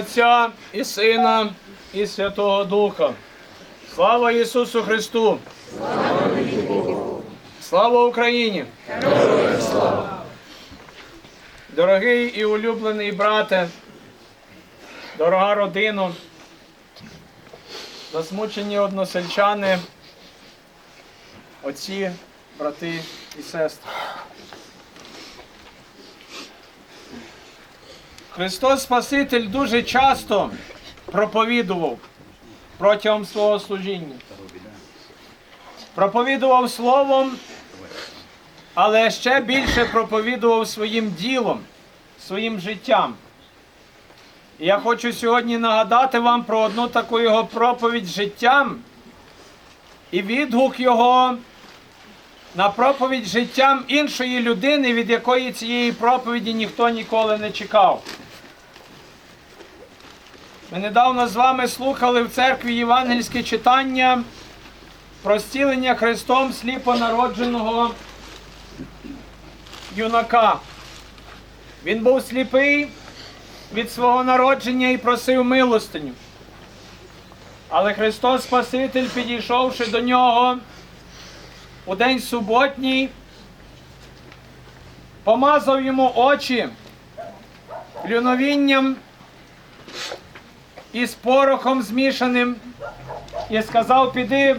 Отця і Сина, і Святого Духа. Слава Ісусу Христу! Слава Україні! Дорогий і улюблений брате, дорога родина, засмучені односельчани, отці, брати і сестри. Христос Спаситель дуже часто проповідував протягом свого служіння. Проповідував словом, але ще більше проповідував своїм ділом, своїм життям. І я хочу сьогодні нагадати вам про одну таку його проповідь життям і відгук його на проповідь життям іншої людини, від якої цієї проповіді ніхто ніколи не чекав. Ми недавно з вами слухали в церкві євангельське читання про зцілення Христом сліпонародженого юнака. Він був сліпий від свого народження і просив милостиню. Але Христос Спаситель, підійшовши до нього у день суботній, помазав йому очі плюновінням із порохом змішаним і сказав, піди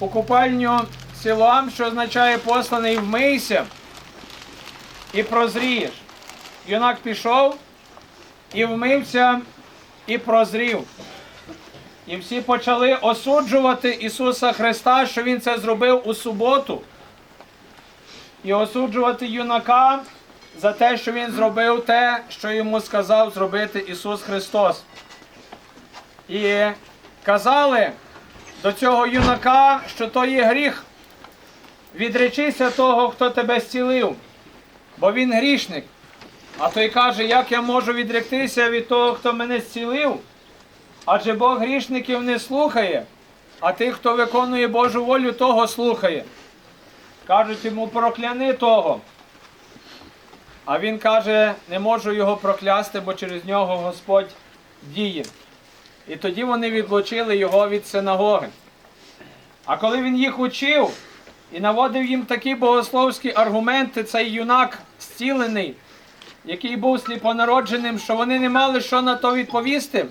у купальню Силуам, що означає посланий вмийся і прозрієш. Юнак пішов і вмився і прозрів. І всі почали осуджувати Ісуса Христа, що Він це зробив у суботу. І осуджувати юнака за те, що він зробив те, що йому сказав зробити Ісус Христос. І казали до цього юнака, що то є гріх. Відречися того, хто тебе зцілив, бо він грішник. А той каже, як я можу відректися від того, хто мене зцілив? Адже Бог грішників не слухає, а тих, хто виконує Божу волю, того слухає. Кажуть йому, прокляни того. А він каже, не можу його проклясти, бо через нього Господь діє. І тоді вони відлучили його від синагоги. А коли він їх учив і наводив їм такі богословські аргументи, цей юнак зцілений, який був сліпонародженим, що вони не мали що на то відповісти,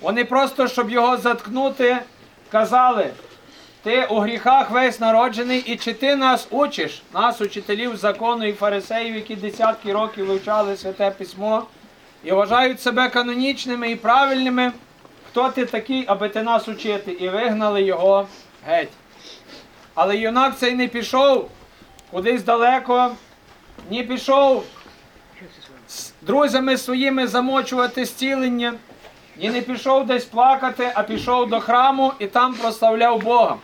вони просто, щоб його заткнути, казали, ти у гріхах весь народжений, і чи ти нас учиш, нас, учителів закону і фарисеїв, які десятки років вивчали святе письмо і вважають себе канонічними і правильними. Хто ти такий, аби ти нас учити? І вигнали його геть. Але юнак цей не пішов кудись далеко, не пішов з друзями своїми замочувати зцілення, і не пішов десь плакати, а пішов до храму і там прославляв Бога.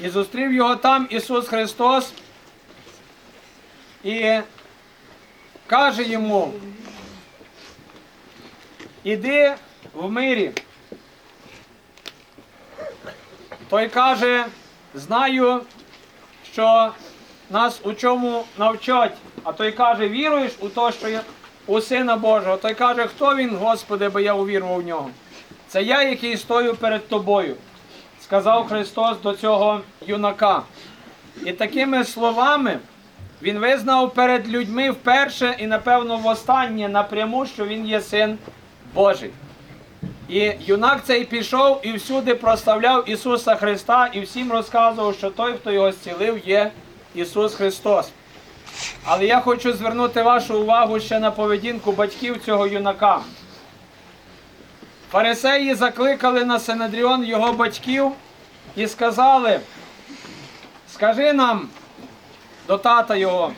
І зустрів його там Ісус Христос і каже йому, іди в мирі. Той каже, знаю, що нас у чому навчать. А той каже, віруєш у те, що я у Сина Божого. Той каже, хто він, Господи, бо я увірував в нього. Це я, який стою перед тобою, сказав Христос до цього юнака. І такими словами він визнав перед людьми вперше і, напевно, востаннє напряму, що він є син Божий. І юнак цей пішов і всюди прославляв Ісуса Христа і всім розказував, що той, хто його зцілив, є Ісус Христос. Але я хочу звернути вашу увагу ще на поведінку батьків цього юнака. Фарисеї закликали на Синедріон його батьків і сказали: скажи нам до тата його,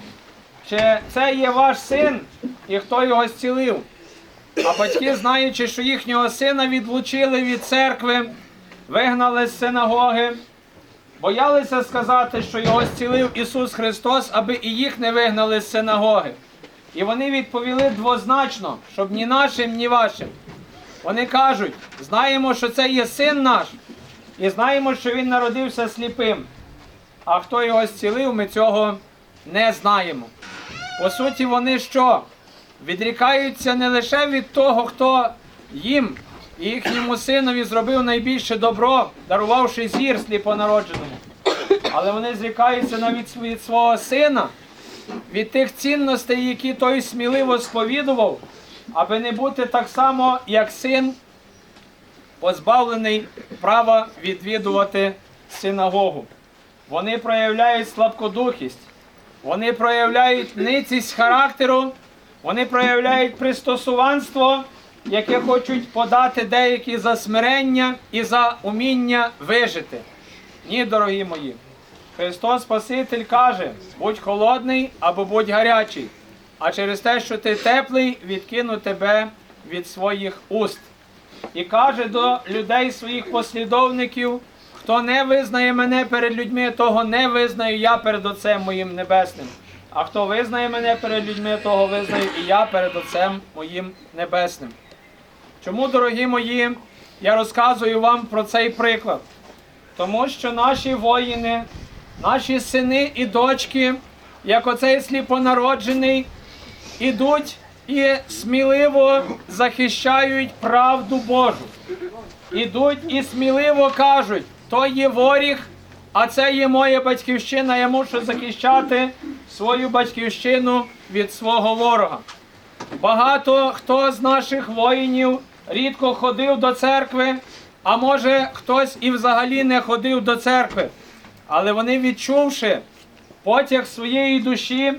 чи це є ваш син і хто його зцілив. А батьки, знаючи, що їхнього сина відлучили від церкви, вигнали з синагоги, боялися сказати, що його зцілив Ісус Христос, аби і їх не вигнали з синагоги. І вони відповіли двозначно, щоб ні нашим, ні вашим. Вони кажуть, знаємо, що це є син наш, і знаємо, що він народився сліпим. А хто його зцілив, ми цього не знаємо. По суті, вони що? Відрікаються не лише від того, хто їм і їхньому синові зробив найбільше добро, дарувавши зір сліпонародженому. Але вони зрікаються навіть від свого сина, від тих цінностей, які той сміливо сповідував, аби не бути так само, як син, позбавлений права відвідувати синагогу. Вони проявляють слабкодухість, вони проявляють ницість характеру, вони проявляють пристосуванство, яке хочуть подати деякі за смирення і за уміння вижити. Ні, дорогі мої. Христос Спаситель каже: будь холодний або будь гарячий, а через те, що ти теплий, відкину тебе від своїх уст. І каже до людей своїх послідовників: хто не визнає мене перед людьми, того не визнаю я перед Отцем моїм небесним. А хто визнає мене перед людьми, того визнаю і я перед Отцем моїм небесним. Чому, дорогі мої, я розказую вам про цей приклад? Тому що наші воїни, наші сини і дочки, як оцей сліпонароджений, ідуть і сміливо захищають правду Божу. Ідуть і сміливо кажуть, то є воріг, а це є моя батьківщина, я мушу захищати свою батьківщину від свого ворога. Багато хто з наших воїнів рідко ходив до церкви, а може хтось і взагалі не ходив до церкви. Але вони, відчувши потяг своєї душі,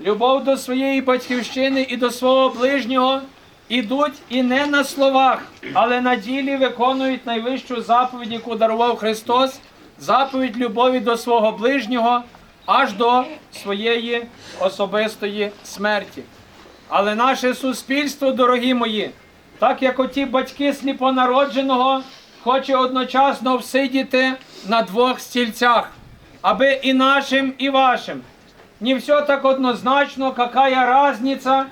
любов до своєї батьківщини і до свого ближнього, ідуть і не на словах, але на ділі виконують найвищу заповідь, яку дарував Христос, заповідь любові до свого ближнього аж до своєї особистої смерті. Але наше суспільство, дорогі мої, так як оті батьки сліпонародженого, хоче одночасно всидіти на двох стільцях, аби і нашим, і вашим. Не все так однозначно, какая різниця,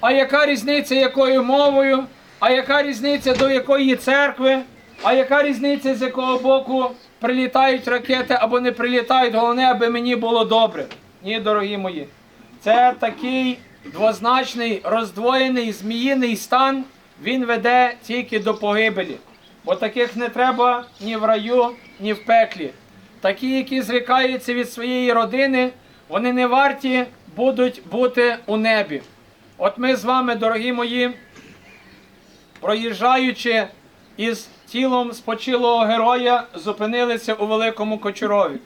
а яка різниця якою мовою, а яка різниця до якої церкви, а яка різниця з якого боку прилітають ракети або не прилітають, головне, аби мені було добре. Ні, дорогі мої. Це такий двозначний, роздвоєний, зміїний стан, він веде тільки до погибелі. Бо таких не треба ні в раю, ні в пеклі. Такі, які зрікаються від своєї родини, вони не варті будуть бути у небі. От ми з вами, дорогі мої, проїжджаючи із тілом спочилого героя, зупинилися у Великому Кочурові.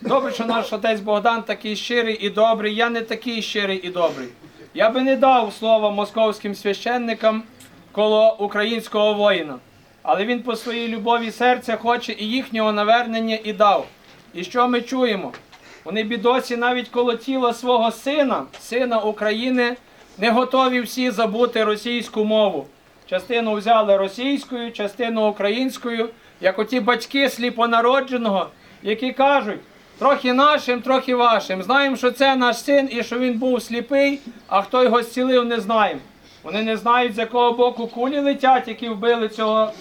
Добре, що наш отець Богдан такий щирий і добрий. Я не такий щирий і добрий. Я би не дав слова московським священникам коло українського воїна. Але він по своїй любові серця хоче і їхнього навернення і дав. І що ми чуємо? Вони бідосі навіть коло тіла свого сина, сина України, не готові всі забути російську мову. Частину взяли російською, частину українською, як оті батьки сліпонародженого, які кажуть, трохи нашим, трохи вашим. Знаємо, що це наш син і що він був сліпий, а хто його зцілив, не знаємо. Вони не знають, з якого боку кулі летять, які вбили цього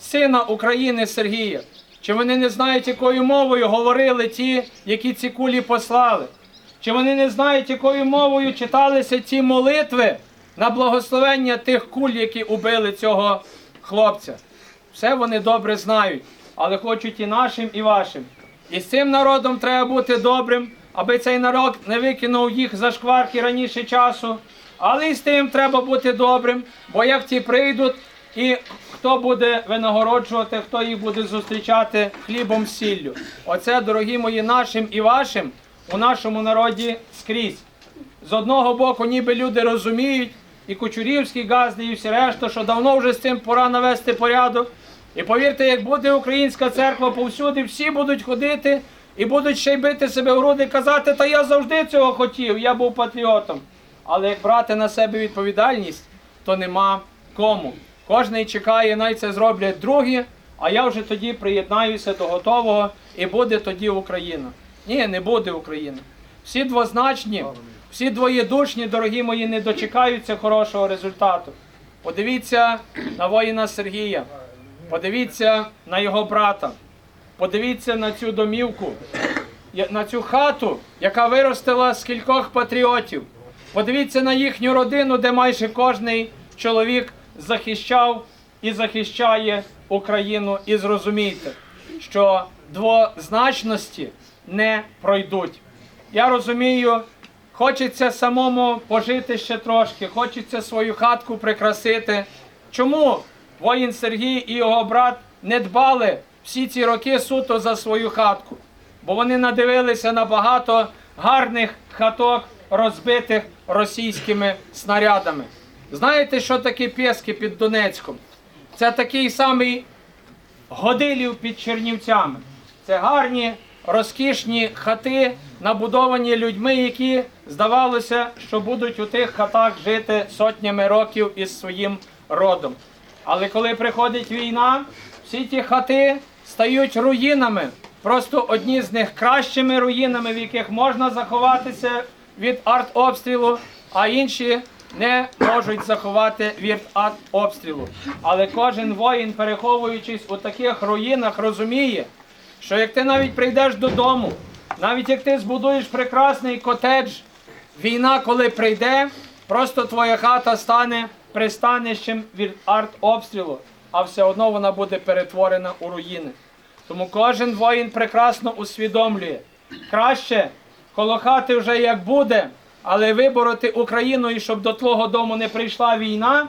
сина України Сергія. Чи вони не знають, якою мовою говорили ті, які ці кулі послали? Чи вони не знають, якою мовою читалися ті молитви на благословення тих куль, які убили цього хлопця? Все вони добре знають, але хочуть і нашим, і вашим. І з цим народом треба бути добрим, аби цей народ не викинув їх за шкварки раніше часу. Але і з тим треба бути добрим, бо як ті прийдуть, і хто буде винагороджувати, хто їх буде зустрічати хлібом сіллю. Оце, дорогі мої, нашим і вашим у нашому народі скрізь. З одного боку, ніби люди розуміють, і Кучурівський газди, і всі решта, що давно вже з цим пора навести порядок. І повірте, як буде українська церква повсюди, всі будуть ходити і будуть ще й бити себе в груди казати, та я завжди цього хотів, я був патріотом. Але як брати на себе відповідальність, то нема кому. Кожний чекає, най це зроблять другі, а я вже тоді приєднаюся до готового і буде тоді Україна. Ні, не буде Україна. Всі двозначні, всі двоєдушні, дорогі мої, не дочекаються хорошого результату. Подивіться на воїна Сергія, подивіться на його брата, подивіться на цю домівку, на цю хату, яка виростила з кількох патріотів. Подивіться на їхню родину, де майже кожний чоловік захищав і захищає Україну. І зрозумійте, що двозначності не пройдуть. Я розумію, хочеться самому пожити ще трошки, хочеться свою хатку прикрасити. Чому воїн Сергій і його брат не дбали всі ці роки суто за свою хатку? Бо вони надивилися на багато гарних хаток, розбитих російськими снарядами. Знаєте, що таке Пєски під Донецьком? Це такий самий Годилів під Чернівцями. Це гарні, розкішні хати, набудовані людьми, які здавалося, що будуть у тих хатах жити сотнями років із своїм родом. Але коли приходить війна, всі ті хати стають руїнами. Просто одні з них кращими руїнами, в яких можна заховатися від артобстрілу, а інші не можуть заховати від артобстрілу. Але кожен воїн, переховуючись у таких руїнах, розуміє, що як ти навіть прийдеш додому, навіть як ти збудуєш прекрасний котедж, війна, коли прийде, просто твоя хата стане пристанищем від артобстрілу, а все одно вона буде перетворена у руїни. Тому кожен воїн прекрасно усвідомлює. Краще коло хати вже як буде, але вибороти Україну і щоб до твого дому не прийшла війна,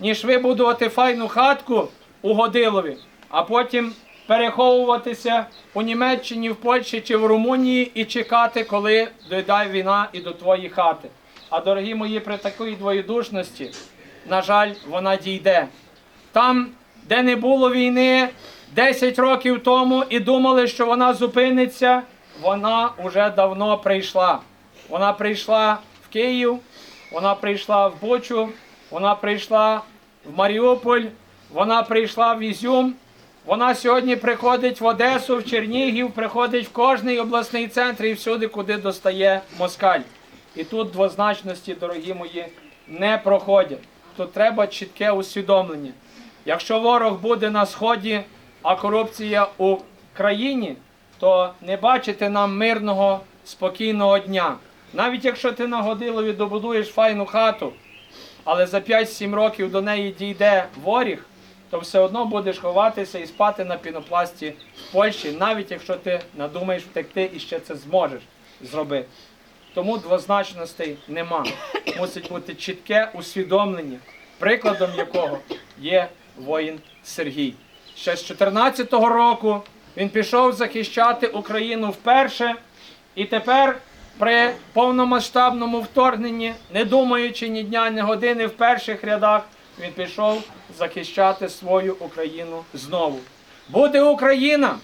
ніж вибудувати файну хатку у Годилові, а потім переховуватися у Німеччині, в Польщі чи в Румунії і чекати, коли дойде війна і до твоєї хати. А дорогі мої, при такій двоєдушності, на жаль, вона дійде. Там, де не було війни 10 років тому і думали, що вона зупиниться, вона вже давно прийшла. Вона прийшла в Київ, вона прийшла в Бучу, вона прийшла в Маріуполь, вона прийшла в Ізюм. Вона сьогодні приходить в Одесу, в Чернігів, приходить в кожний обласний центр і всюди, куди достає москаль. І тут двозначності, дорогі мої, не проходять. Тут треба чітке усвідомлення. Якщо ворог буде на сході, а корупція у країні, то не бачите нам мирного, спокійного дня. Навіть якщо ти на Годилові добудуєш файну хату, але за 5-7 років до неї дійде воріг, то все одно будеш ховатися і спати на пінопласті в Польщі, навіть якщо ти надумаєш втекти і ще це зможеш зробити. Тому двозначностей нема. Мусить бути чітке усвідомлення, прикладом якого є воїн Сергій. Ще з 14-го року він пішов захищати Україну вперше, і тепер при повномасштабному вторгненні, не думаючи ні дня, ні години в перших рядах, він пішов захищати свою Україну знову. Буде Україна,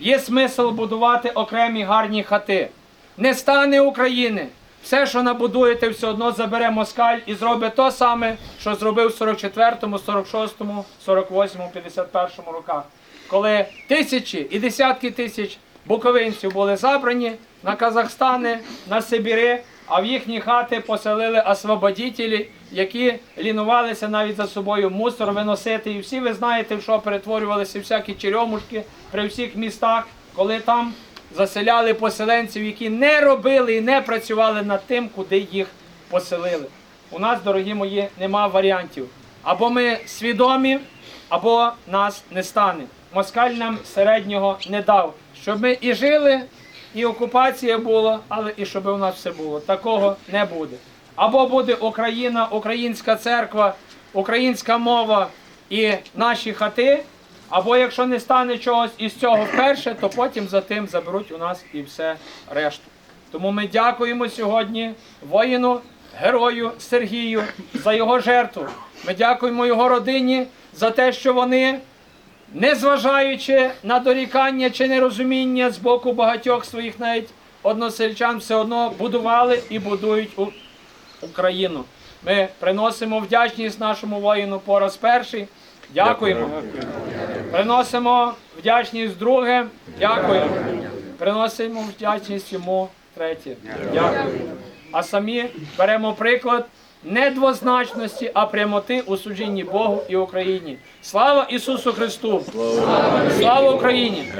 є смисл будувати окремі гарні хати. Не стане України. Все, що набудуєте, все одно забере москаль і зробить то саме, що зробив в 44-му, 46-му, 48-му, 51-му роках. Коли тисячі і десятки тисяч буковинців були забрані на Казахстани, на Сибіри, а в їхні хати поселили освободітелі, які лінувалися навіть за собою мусор виносити. І всі ви знаєте, що перетворювалися всякі черемушки при всіх містах, коли там заселяли поселенців, які не робили і не працювали над тим, куди їх поселили. У нас, дорогі мої, нема варіантів. Або ми свідомі, або нас не стане. Москаль нам середнього не дав, щоб ми і жили, і окупація була, але і щоб у нас все було. Такого не буде. Або буде Україна, українська церква, українська мова і наші хати. Або якщо не стане чогось із цього вперше, то потім за тим заберуть у нас і все решту. Тому ми дякуємо сьогодні воїну, герою Сергію за його жертву. Ми дякуємо його родині за те, що вони, незважаючи на дорікання чи нерозуміння з боку багатьох своїх навіть односельчан, все одно будували і будують Україну. Ми приносимо вдячність нашому воїну Порос перший. Дякуємо. Приносимо вдячність друге. Дякуємо. Приносимо вдячність йому третє. Дякуємо. А самі беремо приклад не двозначності, а прямоти у служінні Богу і Україні. Слава Ісусу Христу! Слава Україні!